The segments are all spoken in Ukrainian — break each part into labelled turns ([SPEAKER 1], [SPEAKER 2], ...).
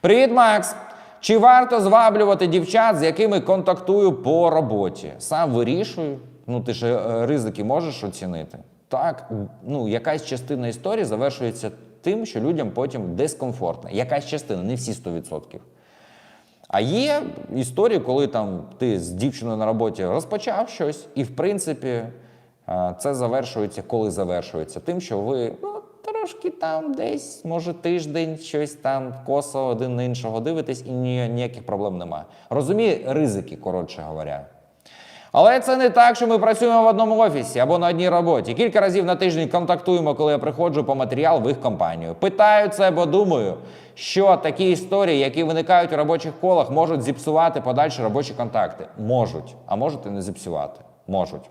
[SPEAKER 1] Привіт, Макс! Чи варто зваблювати дівчат, з якими контактую по роботі? Сам вирішую. Ну, ти ж е, ризики можеш оцінити. Так, ну якась частина історії завершується тим, що людям потім дискомфортно. Якась частина, не всі 100%. А є історії, коли там ти з дівчиною на роботі розпочав щось, і в принципі це завершується, коли завершується, тим, що ви ну, трошки там десь, може, тиждень, щось там косо один на іншого дивитесь, і ні, ніяких проблем немає. Розуміє ризики, коротше говоря. Але це не так, що ми працюємо в одному офісі або на одній роботі. Кілька разів на тиждень контактуємо, коли я приходжу по матеріал в їх компанію. Питаю це, бо думаю, що такі історії, які виникають у робочих колах, можуть зіпсувати подальші робочі контакти. Можуть, а можуть і не зіпсувати. Можуть.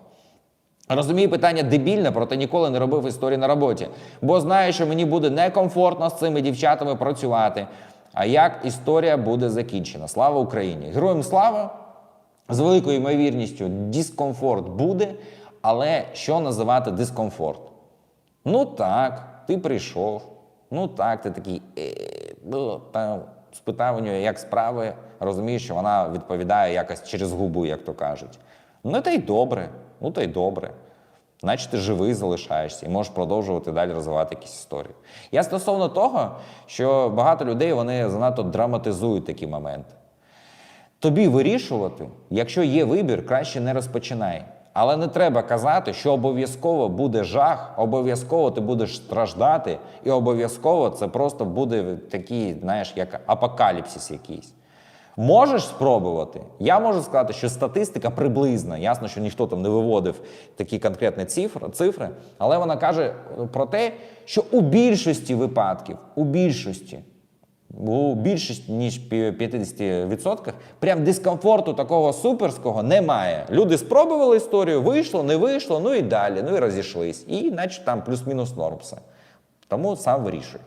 [SPEAKER 1] Розумію питання дебільне, проте ніколи не робив історії на роботі, бо знаю, що мені буде некомфортно з цими дівчатами працювати. А як історія буде закінчена? Слава Україні! Героям слава! З великою ймовірністю дискомфорт буде, але що називати дискомфорт? Ну так, ти прийшов. Ну так, ти такий, е, ну, там, спитав у нього, як справи, розумієш, що вона відповідає якось через губу, як то кажуть. Ну та й добре, ну та й добре. Значить, ти живий залишаєшся і можеш продовжувати далі розвивати якісь історії. Я стосовно того, що багато людей вони занадто драматизують такі моменти. Тобі вирішувати, якщо є вибір, краще не розпочинай. Але не треба казати, що обов'язково буде жах, обов'язково ти будеш страждати, і обов'язково це просто буде такий, знаєш, як апокаліпсис якийсь. Можеш спробувати. Я можу сказати, що статистика приблизна. Ясно, що ніхто там не виводив такі конкретні цифри, цифри, але вона каже про те, що у більшості випадків, у більшості, у більшість ніж 50%, прям дискомфорту такого суперського немає. Люди спробували історію, вийшло, не вийшло, ну і далі, ну і розійшлись. І наче там плюс-мінус норм все. Тому сам вирішуй.